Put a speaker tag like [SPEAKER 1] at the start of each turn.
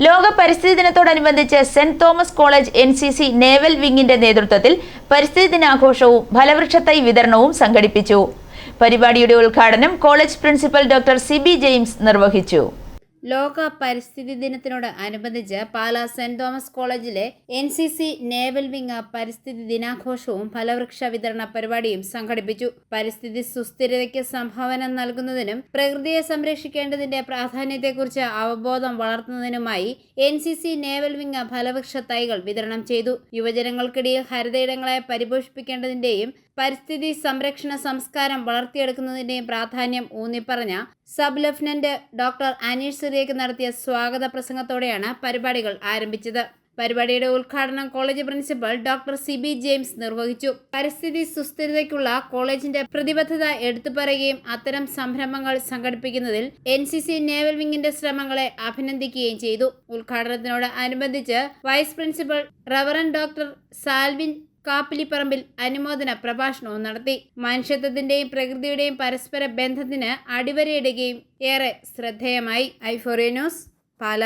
[SPEAKER 1] ലോക പരിസ്ഥിതി ദിനത്തോടനുബന്ധിച്ച് saint Thomas college N C C naval വിങ്ങിന്റെ നേതൃത്വത്തിൽ പരിസ്ഥിതി ദിനാഘോഷവും ഫലവൃക്ഷത്തൈ വിതരണവും സംഘടിപ്പിച്ചു. പരിപാടിയുടെ ഉദ്ഘാടനം college principal doctor C James നിർവഹിച്ചു.
[SPEAKER 2] ലോക പരിസ്ഥിതി ദിനത്തിനോട് അനുബന്ധിച്ച് പാലാ സെന്റ് തോമസ് കോളേജിലെ N C C naval wing പരിസ്ഥിതി ദിനാഘോഷവും ഫലവൃക്ഷ വിതരണ പരിപാടിയും സംഘടിപ്പിച്ചു. പരിസ്ഥിതി സുസ്ഥിരതയ്ക്ക് സംഭാവന നൽകുന്നതിനും പ്രകൃതിയെ സംരക്ഷിക്കേണ്ടതിന്റെ പ്രാധാന്യത്തെക്കുറിച്ച് അവബോധം വളർത്തുന്നതിനുമായി N C C naval wing ഫലവൃക്ഷ തൈകൾ വിതരണം ചെയ്തു. യുവജനങ്ങൾക്കിടയിൽ ഹരിതയിടങ്ങളെ പരിപോഷിപ്പിക്കേണ്ടതിന്റെയും പരിസ്ഥിതി സംരക്ഷണ സംസ്കാരം വളർത്തിയെടുക്കുന്നതിന്റെയും പ്രാധാന്യം ഊന്നിപ്പറഞ്ഞ sub lieutenant doctor Aneesh Cyriac നടത്തിയ സ്വാഗത പ്രസംഗത്തോടെയാണ് പരിപാടികൾ ആരംഭിച്ചത്. പരിപാടിയുടെ ഉദ്ഘാടനം college principal doctor C B James നിർവഹിച്ചു. പരിസ്ഥിതി സുസ്ഥിരതയ്ക്കുള്ള കോളേജിന്റെ പ്രതിബദ്ധത എടുത്തുപറയുകയും അത്തരം സംരംഭങ്ങൾ സംഘടിപ്പിക്കുന്നതിൽ എൻ സി സി നേവൽ വിങ്ങിന്റെ ശ്രമങ്ങളെ അഭിനന്ദിക്കുകയും ചെയ്തു. ഉദ്ഘാടനത്തിനോട് അനുബന്ധിച്ച് vice principal reverend doctor Salvin Kappiliparambil അനുമോദന പ്രഭാഷണവും നടത്തി. മനുഷ്യത്വത്തിന്റെയും പ്രകൃതിയുടെയും പരസ്പര ബന്ധത്തിന് അടിവരയിടുകയും ഏറെ ശ്രദ്ധേയമായി. Euphoria news Pala.